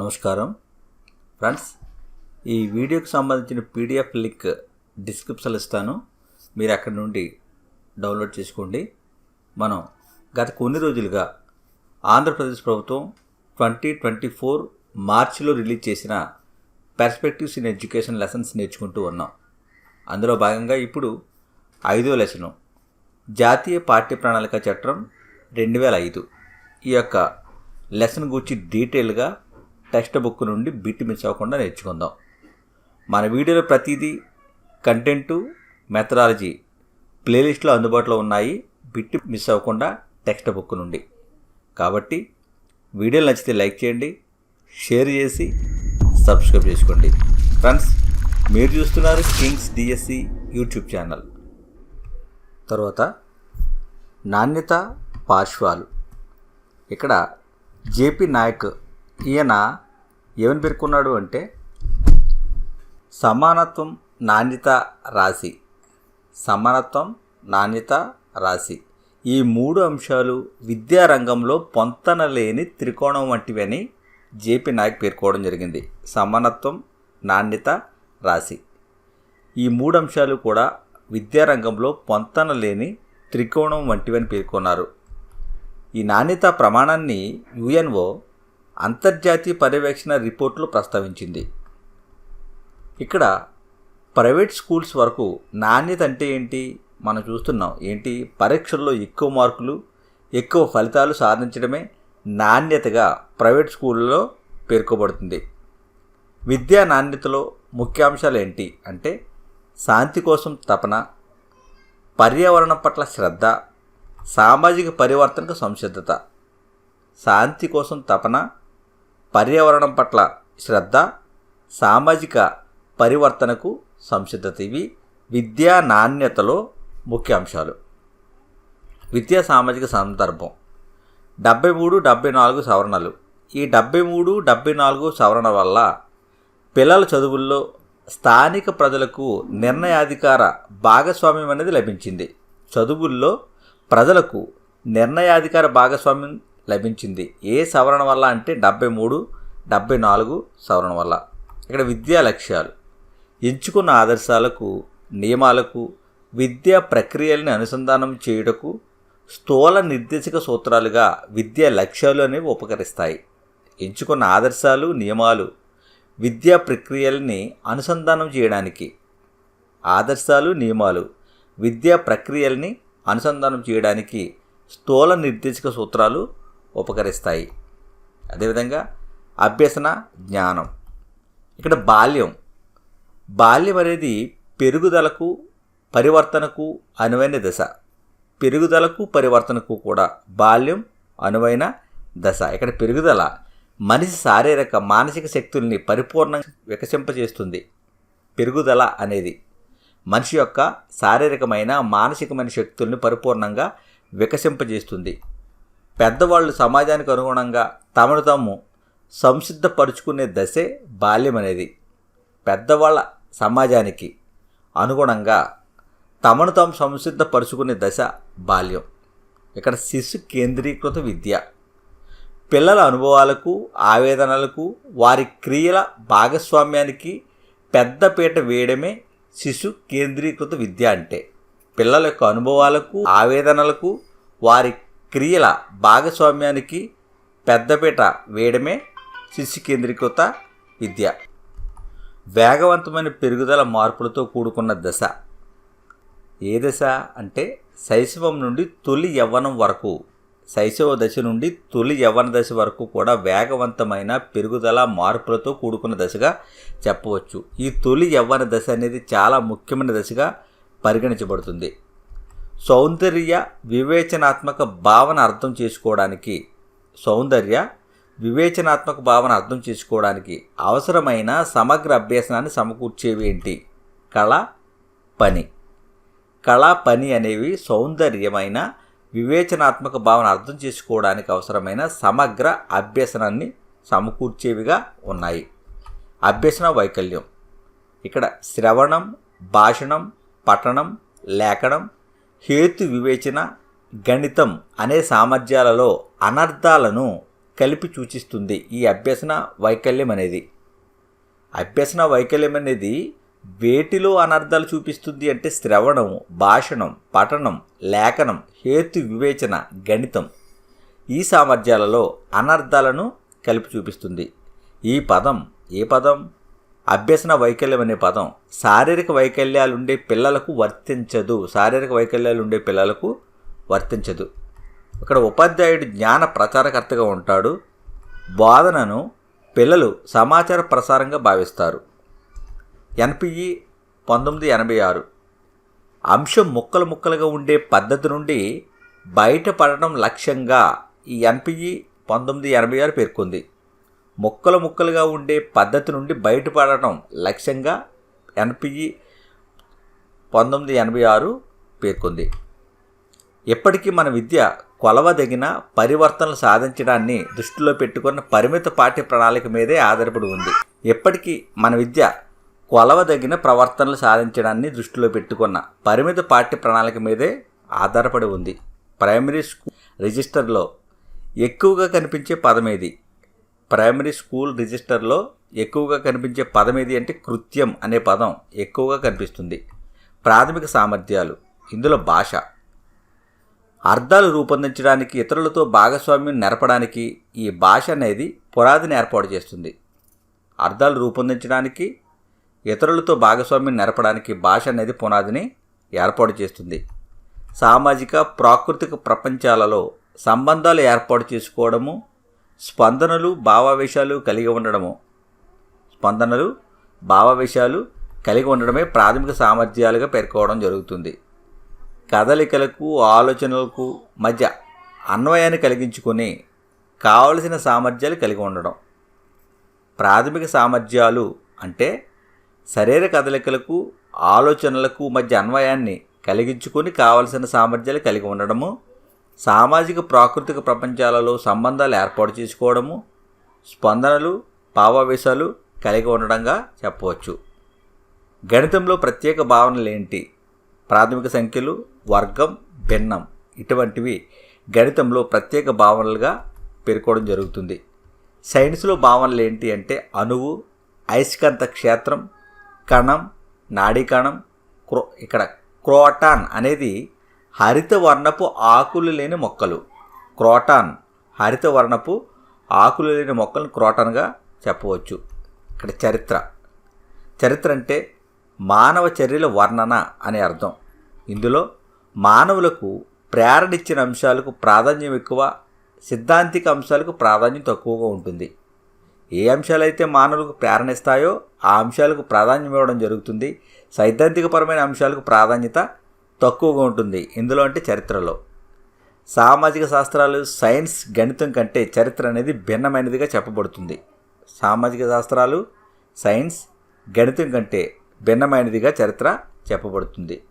నమస్కారం. ఫ్రెండ్స్ ఈ వీడియోకి సంబంధించిన పీడిఎఫ్ లింక్ డిస్క్రిప్షన్లో ఇస్తాను. మీరు అక్కడి నుండి డౌన్లోడ్ చేసుకోండి. మనం గత కొన్ని రోజులుగా ఆంధ్రప్రదేశ్ ప్రభుత్వం ట్వంటీ ట్వంటీ ఫోర్ మార్చిలో రిలీజ్ చేసిన పర్స్పెక్టివ్స్ ఇన్ ఎడ్యుకేషన్ లెసన్స్ నేర్చుకుంటూ ఉన్నాం. అందులో భాగంగా ఇప్పుడు ఐదో లెసను జాతీయ పాఠ్య ప్రణాళిక చట్టం రెండు వేల ఐదు ఈ యొక్క లెసన్ గురించి డీటెయిల్గా టెక్స్ట్ బుక్ నుండి బిట్ మిస్ అవ్వకుండా నేర్చుకుందాం. మన వీడియోలో ప్రతిదీ కంటెంటు మెథడాలజీ ప్లేలిస్ట్లో అందుబాటులో ఉన్నాయి. బిట్ మిస్ అవ్వకుండా టెక్స్ట్ బుక్ నుండి. కాబట్టి వీడియోలు నచ్చితే లైక్ చేయండి షేర్ చేసి సబ్స్క్రైబ్ చేసుకోండి. ఫ్రెండ్స్ మీరు చూస్తున్నారు కింగ్స్ డిఎస్సి యూట్యూబ్ ఛానల్. తర్వాత నాణ్యత పార్శ్వాలు. ఇక్కడ జేపీ నాయక్ ఈయన ఏమని పేర్కొన్నాడు అంటే సమానత్వం నాణ్యత రాశి. సమానత్వం నాణ్యత రాశి. ఈ మూడు అంశాలు విద్యారంగంలో పొంతన లేని త్రికోణం వంటివని జేపీ నాయక్ పేర్కోవడం జరిగింది. సమానత్వం నాణ్యత రాశి. ఈ మూడు అంశాలు కూడా విద్యారంగంలో పొంతన లేని త్రికోణం వంటివని పేర్కొన్నారు. ఈ నాణ్యత ప్రమాణాన్ని యుఎన్ఓ అంతర్జాతీయ పర్యవేక్షణ రిపోర్టులు ప్రస్తావించింది. ఇక్కడ ప్రైవేట్ స్కూల్స్ వరకు నాణ్యత అంటే ఏంటి? మనం చూస్తున్నాం. ఏంటి? పరీక్షల్లో ఎక్కువ మార్కులు ఎక్కువ ఫలితాలు సాధించడమే నాణ్యతగా ప్రైవేట్ స్కూళ్ళలో పేర్కొబడుతుంది విద్యా నాణ్యతలో ముఖ్యాంశాలు ఏంటి? అంటే శాంతి కోసం తపన పర్యావరణం పట్ల శ్రద్ధ సామాజిక పరివర్తనకు సంసిద్ధత శాంతి కోసం తపన పర్యావరణం పట్ల శ్రద్ధ సామాజిక పరివర్తనకు సంసిద్ధత ఇవి విద్యా నాణ్యతలో ముఖ్య అంశాలు. విద్యా సామాజిక సందర్భం. డెబ్బై మూడు డెబ్బై నాలుగు సవరణలు. ఈ డెబ్బై మూడు డెబ్బై నాలుగు సవరణ వల్ల పిల్లల చదువుల్లో స్థానిక ప్రజలకు నిర్ణయాధికార భాగస్వామ్యం అనేది లభించింది. చదువుల్లో ప్రజలకు నిర్ణయాధికార భాగస్వామ్యం లభించింది. ఏ సవరణ వల్ల అంటే డెబ్బై మూడు డెబ్బై నాలుగు సవరణ వల్ల. ఇక్కడ విద్యా లక్ష్యాలు. ఎంచుకున్న ఆదర్శాలకు నియమాలకు విద్యా ప్రక్రియల్ని అనుసంధానం చేయుటకు స్థూల నిర్దేశక సూత్రాలుగా విద్యా లక్ష్యాలు అనేవి ఉపకరిస్తాయి. ఎంచుకున్న ఆదర్శాలు నియమాలు విద్యా ప్రక్రియల్ని అనుసంధానం చేయడానికి. ఆదర్శాలు నియమాలు విద్యా ప్రక్రియల్ని అనుసంధానం చేయడానికి స్థూల నిర్దేశక సూత్రాలు ఉపకరిస్తాయి. అదేవిధంగా అభ్యసన జ్ఞానం. ఇక్కడ బాల్యం. బాల్యం అనేది పెరుగుదలకు పరివర్తనకు అనువైన దశ. పెరుగుదలకు పరివర్తనకు కూడా బాల్యం అనువైన దశ. ఇక్కడ పెరుగుదల మనిషి శారీరక మానసిక శక్తుల్ని పరిపూర్ణంగా వికసింపజేస్తుంది. పెరుగుదల అనేది మనిషి యొక్క శారీరకమైన మానసికమైన శక్తుల్ని పరిపూర్ణంగా వికసింపజేస్తుంది. పెద్దవాళ్ళు సమాజానికి అనుగుణంగా తమను తాము సంసిద్ధపరుచుకునే దశే బాల్యం అనేది పెద్దవాళ్ళ సమాజానికి అనుగుణంగా తమను తాము సంసిద్ధపరుచుకునే దశ బాల్యం. ఇక్కడ శిశు కేంద్రీకృత విద్య. పిల్లల అనుభవాలకు ఆవేదనలకు వారి క్రియల భాగస్వామ్యానికి పెద్దపీట వేయడమే శిశు కేంద్రీకృత విద్య అంటే. పిల్లల యొక్క అనుభవాలకు ఆవేదనలకు వారి క్రియల భాగస్వామ్యానికి పెద్దపీట వేయడమే శిశు కేంద్రీకృత విద్య. వేగవంతమైన పెరుగుదల మార్పులతో కూడుకున్న దశ. ఏ దశ అంటే శైశవం నుండి తొలి యవ్వనం వరకు శైశవ దశ నుండి తొలి యవ్వన దశ వరకు కూడా వేగవంతమైన పెరుగుదల మార్పులతో కూడుకున్న దశగా చెప్పవచ్చు. ఈ తొలి యవ్వన దశ అనేది చాలా ముఖ్యమైన దశగా పరిగణించబడుతుంది. సౌందర్య వివేచనాత్మక భావన అర్థం చేసుకోవడానికి సౌందర్య వివేచనాత్మక భావన అర్థం చేసుకోవడానికి అవసరమైన సమగ్ర అభ్యాసనాన్ని సమకూర్చేవి ఏంటి? కళ పని. కళా పని అనేవి సౌందర్యమైన వివేచనాత్మక భావన అర్థం చేసుకోవడానికి అవసరమైన సమగ్ర అభ్యసనాన్ని సమకూర్చేవిగా ఉన్నాయి. అభ్యసన వైకల్యం. ఇక్కడ శ్రవణం భాషణం పఠనం లేఖనం హేతు వివేచన గణితం అనే సామర్థ్యాలలో అనర్థాలను కలిపి సూచిస్తుంది. ఈ అభ్యసన వైకల్యం అనేది. అభ్యసన వైకల్యం అనేది వేటిలో అనర్థాలు చూపిస్తుంది అంటే శ్రవణం భాషణం పఠనం లేఖనం హేతు వివేచన గణితం ఈ సామర్థ్యాలలో అనర్థాలను కలిపి చూపిస్తుంది. ఈ పదం ఏ పదం? అభ్యసన వైకల్యం అనే పదం శారీరక వైకల్యాలు ఉండే పిల్లలకు వర్తించదు. శారీరక వైకల్యాలు ఉండే పిల్లలకు వర్తించదు. ఇక్కడ ఉపాధ్యాయుడు జ్ఞాన ప్రచారకర్తగా ఉంటాడు. బోధనను పిల్లలు సమాచార ప్రసారంగా భావిస్తారు. ఎన్పిఈ పంతొమ్మిది ఎనభై ఆరు. అంశం ముక్కలు ముక్కలుగా ఉండే పద్ధతి నుండి బయటపడడం లక్ష్యంగా ఈ ఎన్పిఈ పంతొమ్మిది ఎనభై ఆరు పేర్కొంది. ముక్కలు ముక్కలుగా ఉండే పద్ధతి నుండి బయటపడటం లక్ష్యంగా ఎన్పిఈ పంతొమ్మిది ఎనభై ఆరు పేర్కొంది. ఇప్పటికీ మన విద్య కొలవదగిన పరివర్తనలు సాధించడాన్ని దృష్టిలో పెట్టుకున్న పరిమిత పాఠ్య ప్రణాళిక మీదే ఆధారపడి ఉంది. ఇప్పటికీ మన విద్య కొలవదగిన ప్రవర్తనలు సాధించడాన్ని దృష్టిలో పెట్టుకున్న పరిమిత పాఠ్య ప్రణాళిక మీదే ఆధారపడి ఉంది. ప్రైమరీ స్కూల్ రిజిస్టర్లో ఎక్కువగా కనిపించే పదం ఇది ప్రైమరీ స్కూల్ రిజిస్టర్లో ఎక్కువగా కనిపించే పదం ఏది అంటే కృత్యం అనే పదం ఎక్కువగా కనిపిస్తుంది. ప్రాథమిక సామర్థ్యాలు ఇందులో భాష. అర్థాలు రూపొందించడానికి ఇతరులతో భాగస్వామ్యం నెరపడానికి ఈ భాష అనేది పునాదిని ఏర్పాటు చేస్తుంది. అర్థాలు రూపొందించడానికి ఇతరులతో భాగస్వామ్యం నెరపడానికి భాష అనేది పునాదిని ఏర్పాటు చేస్తుంది. సామాజిక ప్రాకృతిక ప్రపంచాలలో సంబంధాలు ఏర్పాటు చేసుకోవడము స్పందనలు భావావేశాలు కలిగి ఉండడము. స్పందనలు భావావేశాలు కలిగి ఉండడమే ప్రాథమిక సామర్థ్యాలుగా పేర్కోవడం జరుగుతుంది. కదలికలకు ఆలోచనలకు మధ్య అన్వయాన్ని కలిగించుకొని కావలసిన సామర్థ్యాలు కలిగి ఉండడం. ప్రాథమిక సామర్థ్యాలు అంటే శరీర కదలికలకు ఆలోచనలకు మధ్య అన్వయాన్ని కలిగించుకొని కావలసిన సామర్థ్యాలు కలిగి ఉండడము. సామాజిక ప్రాకృతిక ప్రపంచాలలో సంబంధాలు ఏర్పాటు చేసుకోవడము స్పందనలు భావావేశాలు కలిగి ఉండడంగా చెప్పవచ్చు. గణితంలో ప్రత్యేక భావనలు ఏంటి? ప్రాథమిక సంఖ్యలు వర్గం భిన్నం ఇటువంటివి గణితంలో ప్రత్యేక భావనలుగా పేర్కోవడం జరుగుతుంది. సైన్స్లో భావనలు ఏంటి అంటే అణువు అయస్కాంత క్షేత్రం కణం నాడీకణం క్రో ఇక్కడ క్రోటాన్ అనేది హరితవర్ణపు ఆకులు లేని మొక్కలు. క్రోటాన్ హరితవర్ణపు ఆకులు లేని మొక్కలను క్రోటాన్గా చెప్పవచ్చు. ఇక్కడ చరిత్ర. చరిత్ర అంటే మానవ చర్యల వర్ణన అనే అర్థం. ఇందులో మానవులకు ప్రేరణిచ్చిన అంశాలకు ప్రాధాన్యం ఎక్కువ సిద్ధాంతిక అంశాలకు ప్రాధాన్యం తక్కువగా ఉంటుంది. ఏ అంశాలైతే మానవులకు ప్రేరణిస్తాయో ఆ అంశాలకు ప్రాధాన్యం ఇవ్వడం జరుగుతుంది. సైద్ధాంతికపరమైన అంశాలకు ప్రాధాన్యత తక్కువగా ఉంటుంది. ఇందులో అంటే చరిత్రలో. సామాజిక శాస్త్రాలు సైన్స్ గణితం కంటే చరిత్ర అనేది భిన్నమైనదిగా చెప్పబడుతుంది. సామాజిక శాస్త్రాలు సైన్స్ గణితం కంటే భిన్నమైనదిగా చరిత్ర చెప్పబడుతుంది.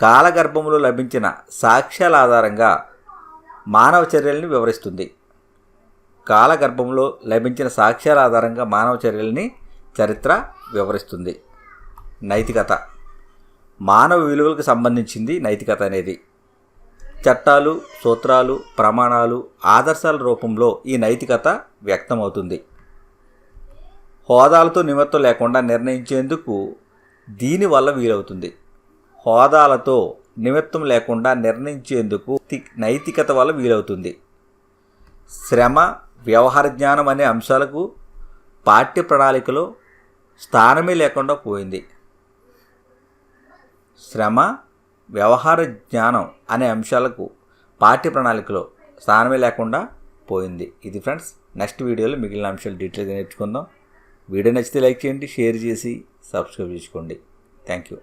కాలగర్భంలో లభించిన సాక్ష్యాల ఆధారంగా మానవ చర్యల్ని వివరిస్తుంది. కాలగర్భంలో లభించిన సాక్ష్యాల ఆధారంగా మానవ చర్యల్ని చరిత్ర వివరిస్తుంది. నైతికత. మానవ విలువలకు సంబంధించింది నైతికత అనేది. చట్టాలు సూత్రాలు ప్రమాణాలు ఆదర్శాల రూపంలో ఈ నైతికత వ్యక్తమవుతుంది. హోదాలతో నిమిత్తం లేకుండా నిర్ణయించేందుకు దీనివల్ల వీలవుతుంది. హోదాలతో నిమిత్తం లేకుండా నిర్ణయించేందుకు నైతికత వల్ల వీలవుతుంది. శ్రమ వ్యవహార జ్ఞానం అనే అంశాలకు పాఠ్య ప్రణాళికలో స్థానమే లేకుండా పోయింది. శ్రమ వ్యవహార జ్ఞానం అనే అంశాలకు పాఠ్య ప్రణాళికలో స్థానమే లేకుండా పోయింది. ఇది ఫ్రెండ్స్ నెక్స్ట్ వీడియోలో మిగిలిన అంశాలు డీటెయిల్గా నేర్చుకుందాం. వీడియో నచ్చితే లైక్ చేయండి షేర్ చేసి సబ్స్క్రైబ్ చేసుకోండి. Thank you.